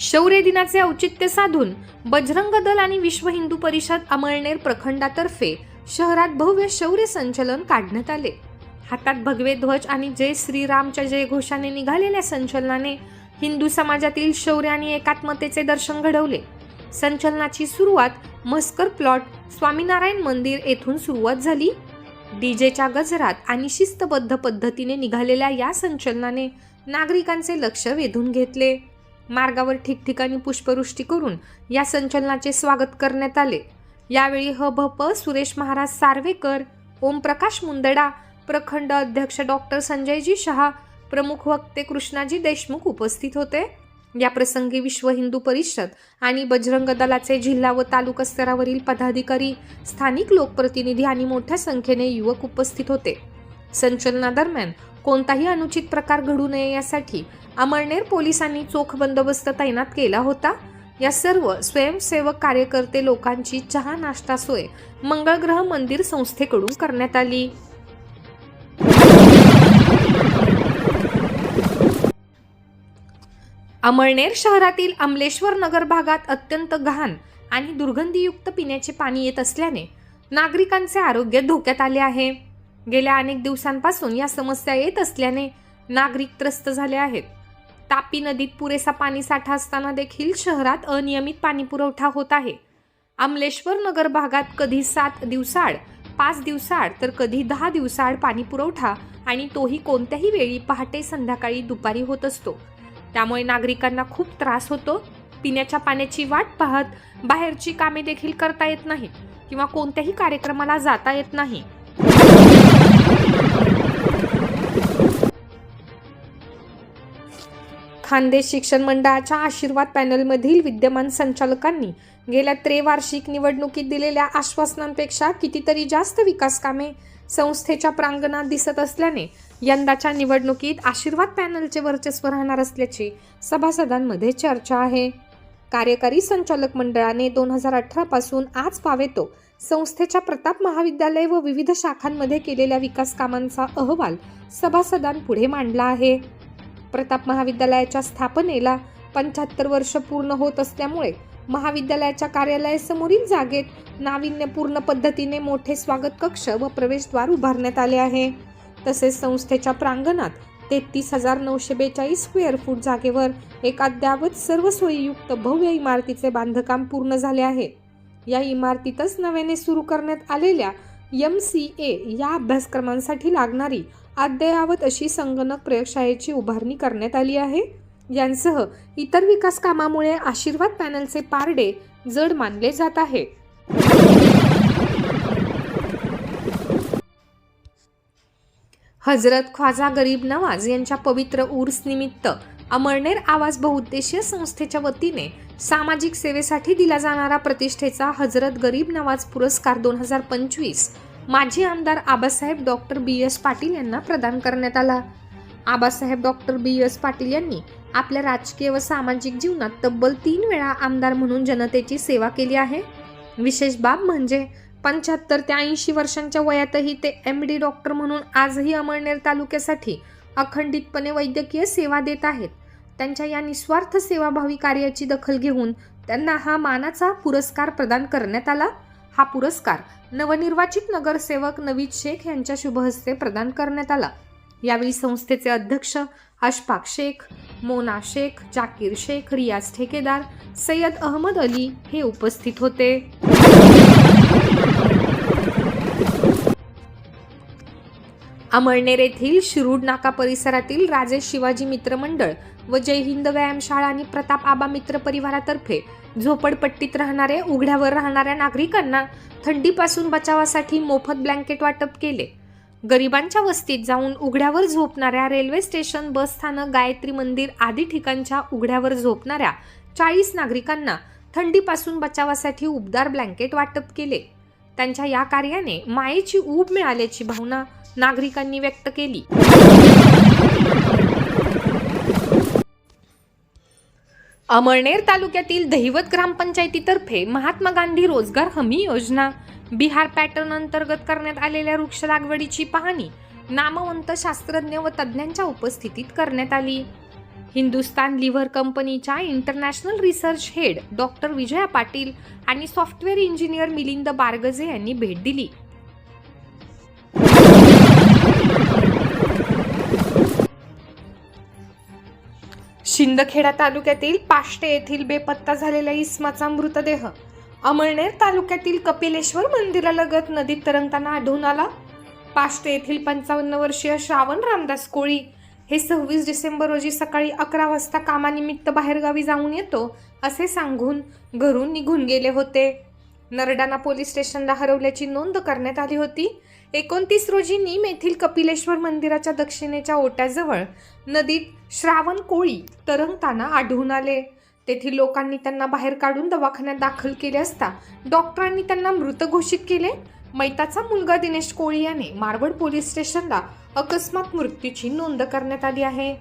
शौर्य दिनाचे औचित्य साधून बजरंग दल आणि विश्व हिंदू परिषद अमळनेर प्रखंडातर्फे शहरात भव्य शौर्य संचलन काढण्यात आले. हातात भगवे ध्वज आणि जय श्रीरामच्या जयघोषाने निघालेल्या संचलनाने हिंदू समाजातील शौर्य आणि एकात्मतेचे दर्शन घडवले. संचलनाची सुरुवात मस्कर प्लॉट स्वामीनारायण मंदिर येथून सुरुवात झाली. डीजेच्या गजरात आणि शिस्तबद्ध पद्धतीने निघालेल्या या संचलनाने नागरिकांचे लक्ष वेधून घेतले. मार्गावर ठिकठिकाणी पुष्पवृष्टी करून या संचलनाचे स्वागत करण्यात आले. यावेळी ह भ प सुरेश महाराज सार्वेकर ओमप्रकाश मुंदडा प्रखंड अध्यक्ष डॉक्टर संजयजी शहा प्रमुख वक्ते कृष्णाजी देशमुख उपस्थित होते. या प्रसंगी विश्व हिंदू परिषद आणि बजरंग दलाचे जिल्हा व तालुका स्तरावरील पदाधिकारी स्थानिक लोकप्रतिनिधी आणि मोठ्या संख्येने युवक उपस्थित होते. संचलनादरम्यान कोणताही अनुचित प्रकार घडू नये यासाठी अमळनेर पोलिसांनी चोख बंदोबस्त तैनात केला होता. या सर्व स्वयंसेवक कार्यकर्ते लोकांची चहा नाश्ता सोय मंगळग्रह मंदिर संस्थेकडून करण्यात आली. अमळनेर शहरातील अमलेश्वर नगर भागात अत्यंत घाण आणि दुर्गंधीयुक्त पिण्याचे पाणी येत असल्याने नागरिकांचे आरोग्य धोक्यात आले आहे. गेल्या अनेक दिवसांपासून या समस्या येत असल्याने नागरिक त्रस्त झाले आहेत. तापी नदीत पुरेसा पाणी साठा असताना देखील शहरात अनियमित पाणी पुरवठा होत आहे. अमलेश्वर नगर भागात कधी सात दिवसाआड पाच दिवसाआड तर कधी दहा दिवसाआड पाणी पुरवठा आणि तोही कोणत्याही वेळी पहाटे संध्याकाळी दुपारी होत असतो. त्यामुळे नागरिकांना खूप त्रास होतो. पिण्याच्या पाण्याची वाट पाहत बाहेरची कामे देखील करता येत नाहीत किंवा कोणत्याही कार्यक्रमाला जाता येत नाही. खानदेश शिक्षण मंडळाच्या आशीर्वाद पॅनलमधील विद्यमान संचालकांनी गेल्या त्रेवार्षिक निवडणुकीत दिलेल्या आश्वासनांपेक्षा कितीतरी जास्त विकास कामे संस्थेच्या प्रांगणात दिसत असल्याने यंदाच्या निवडणुकीत आशीर्वाद पॅनलचे वर्चस्व राहणार असल्याची सभासदांमध्ये चर्चा आहे. कार्यकारी संचालक मंडळाने दोन हजार अठरा पासून आज पावेतो संस्थेच्या प्रताप महाविद्यालय व विविध शाखांमध्ये केलेल्या विकास कामांचा अहवाल सभासदांपुढे मांडला आहे. प्रताप महाविद्यालयाच्या स्थापनेला पंच्याहत्तर वर्ष पूर्ण होत असल्यामुळे महाविद्यालयाच्या कार्यालयासमोरील जागेत नाविन्यपूर्ण पद्धतीने मोठे स्वागत कक्ष व प्रवेशद्वार उभारण्यात आले आहे. तसेच संस्थेच्या प्रांगणात तेहतीस हजार नऊशे बेचाळीस स्क्वेअर फूट जागेवर एक अद्यावत सर्व सोयीयुक्त भव्य इमारतीचे बांधकाम पूर्ण झाले आहे. या इमारतीतच नव्याने सुरू करण्यात आलेल्या एम सी ए या अभ्यासक्रमांसाठी लागणारी अद्ययावत अशी संगणक प्रयोगशाळेची उभारणी करण्यात आली आहे. यांसह इतर विकास कामामुळे आशीर्वाद पॅनलचे पारडे जड मानले जात आहे. हजरत ख्वाजा गरीब नवाज यांच्या पवित्र उर्स निमित्त अमळनेर आवाज बहुउद्देशीय संस्थेच्या वतीने सामाजिक सेवेसाठी दिला जाणारा प्रतिष्ठेचा हजरत गरीब नवाज पुरस्कार दोन हजार पंचवीस माजी आमदार Abasaheb doctor B S Patil यांना प्रदान करण्यात आला. Abasaheb doctor B S Patil यांनी आपल्या राजकीय व सामाजिक जीवनात तब्बल तीन वेळा आमदार म्हणून जनतेची सेवा केली आहे. विशेष बाब म्हणजे पंच्याहत्तर ते ऐंशी वर्षांच्या वयातही ते एम डी डॉक्टर म्हणून आजही अमळनेर तालुक्यासाठी अखंडितपणे वैद्यकीय सेवा देत आहेत. त्यांच्या या निस्वार्थ सेवाभावी कार्याची दखल घेऊन त्यांना हा मानाचा पुरस्कार प्रदान करण्यात आला. हा पुरस्कार नवनिर्वाचित नगरसेवक नवीद शेख यांच्या शुभहस्ते प्रदान करण्यात आला. यावेळी संस्थेचे अध्यक्ष अशफाक शेख मोना शेख जाकीर शेख रियाज ठेकेदार सय्यद अहमद अली हे उपस्थित होते. अमळनेर येथील शिरूड नाका परिसरातील राजे शिवाजी मित्र मंडळ व जय हिंद व्यायामशाळा आणि प्रताप आबा मित्र परिवारातर्फे झोपडपट्टीत राहणारे उघड्यावर राहणाऱ्या नागरिकांना थंडीपासून बचावासाठी मोफत ब्लँकेट वाटप केले. गरिबांच्या वस्तीत जाऊन उघड्यावर झोपणाऱ्या रेल्वे स्टेशन बस स्थानक गायत्री मंदिर आदी ठिकाणच्या उघड्यावर झोपणाऱ्या चाळीस नागरिकांना थंडीपासून बचावासाठी उबदार ब्लँकेट वाटप केले. त्यांच्या या कार्याने मायेची ऊब मिळाल्याची भावना नागरिकांनी व्यक्त केली. अमळनेर तालुक्यातील दहिवत ग्रामपंचायतीतर्फे महात्मा गांधी रोजगार हमी योजना बिहार पॅटर्न अंतर्गत करण्यात आलेल्या वृक्ष लागवडीची पाहणी नामवंत शास्त्रज्ञ व तज्ज्ञांच्या उपस्थितीत करण्यात आली. हिंदुस्तान लिव्हर कंपनीच्या international research head doctor Vijaya Patil आणि सॉफ्टवेअर इंजिनियर मिलिंद बारगजे यांनी भेट दिली. शिंदखेडा तालुक्यातील पाष्टे येथील बेपत्ता झालेल्या इस्माचा मृतदेह. अमळनेर तालुक्यातील कपिलेश्वर मंदिरालगत नदीत तरंगताना आढळून आला. पाष्टे येथील पंचावन्न वर्षीय श्रावण रामदास कोळी हे सव्वीस डिसेंबर रोजी सकाळी अकरा वाजता कामानिमित्त बाहेरगावी जाऊन येतो असे सांगून घरून निघून गेले होते. नरडाणा पोलीस स्टेशनला हरवल्याची नोंद करण्यात आली होती. एकोणतीस रोजी नीम येथील कपिलेश्वर मंदिराच्या दक्षिणेच्या ओट्याजवळ नदीत श्रावण कोळी तरंगताना आढळून आले. तेथील लोकांनी त्यांना बाहेर काढून दवाखान्यात दाखल केले असता डॉक्टरांनी त्यांना मृत घोषित केले. मैताचा मुलगा दिनेश कोळी याने मारवड पोलीस स्टेशनला अकस्मात मृत्यूची नोंद करण्यात आली आहे.